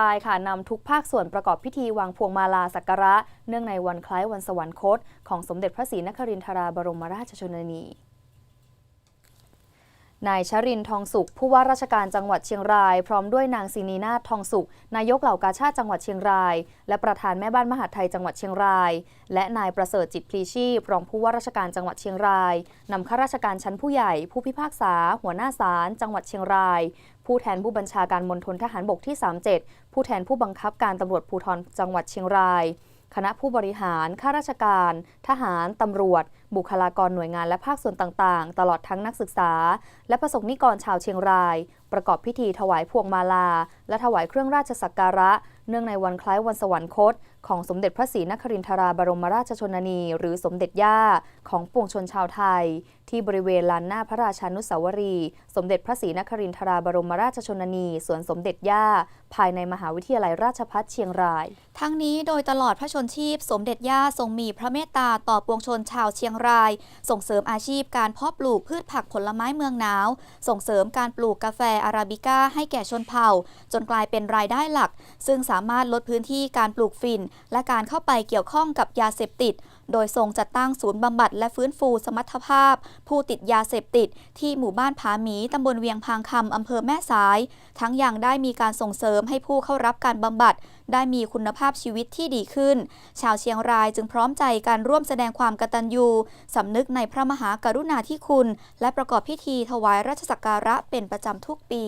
รายค่ะนำทุกภาคส่วนประกอบพิธีวางพวงมาลาสักการะ เนื่องในวันคล้ายวันสวรรคต ของสมเด็จพระศรีนครินทราบรมราชชนนี นายชรินทองสุข ผู้ว่าราชการจังหวัดเชียงราย พร้อมด้วยนางศินีนาถทองสุข นายกเหล่ากาชาติจังหวัดเชียงราย และประธานแม่บ้านมหาดไทยจังหวัดเชียงราย และนายประเสริฐจิตพลีชีพรองผู้ว่าราชการจังหวัดเชียงรายนำข้าราชการชั้นผู้ใหญ่ ผู้พิพากษา หัวหน้าศาลจังหวัดเชียงราย ผู้แทนผู้บัญชาการมณฑลทหารบกที่ 37 ผู้แทนผู้บังคับการตำรวจภูธรจังหวัดเชียงราย คณะผู้บริหาร ข้าราชการ ทหาร ตำรวจ บุคลากรหน่วยงานและภาคส่วนต่างๆ ตลอดทั้งนักศึกษา และประสงนิกรชาวเชียงราย ประกอบพิธีถวายพวงมาลา และถวายเครื่องราชสักการะเนื่องในวันคล้ายวันสวรรคต ของสมเด็จพระศรีนครินทราบรมราชชนนี หรือสมเด็จย่าของปวงชนชาวไทย ที่บริเวณลานหน้าพระราชานุสาวรีย์สมเด็จพระศรีนครินทราบรมราชชนนีสวนสมเด็จย่า ภายในมหาวิทยาลัยราชภัฏเชียงราย ทั้งนี้โดยตลอดพระชนชีพ สมเด็จย่าทรงมีพระเมตตาต่อปวงชนชาวเชียงราย ส่งเสริมอาชีพการเพาะปลูกพืชผักผลไม้เมืองหนาว ส่งเสริมการปลูกกาแฟอาราบิก้าให้แก่ชนเผ่า จนกลายเป็นรายได้หลัก ซึ่งสามารถลดพื้นที่การปลูกฝิ่น และการเข้าไปเกี่ยวข้องกับยาเสพติด โดยทรงจัดตั้งศูนย์บำบัดและฟื้นฟูสมรรถภาพ ผู้ติดยาเสพติด ที่หมู่บ้านผาหมีตำบลเวียงพางคำอำเภอแม่สาย ทั้งยังได้มีการส่งเสริมให้ผู้เข้ารับการบำบัด ได้มีคุณภาพชีวิตที่ดีขึ้น ชาวเชียงรายจึงพร้อมใจการร่วมแสดงความกตัญญูสำนึกในพระมหากรุณาธิคุณ และประกอบพิธีถวายราชสักการะเป็นประจำทุกปี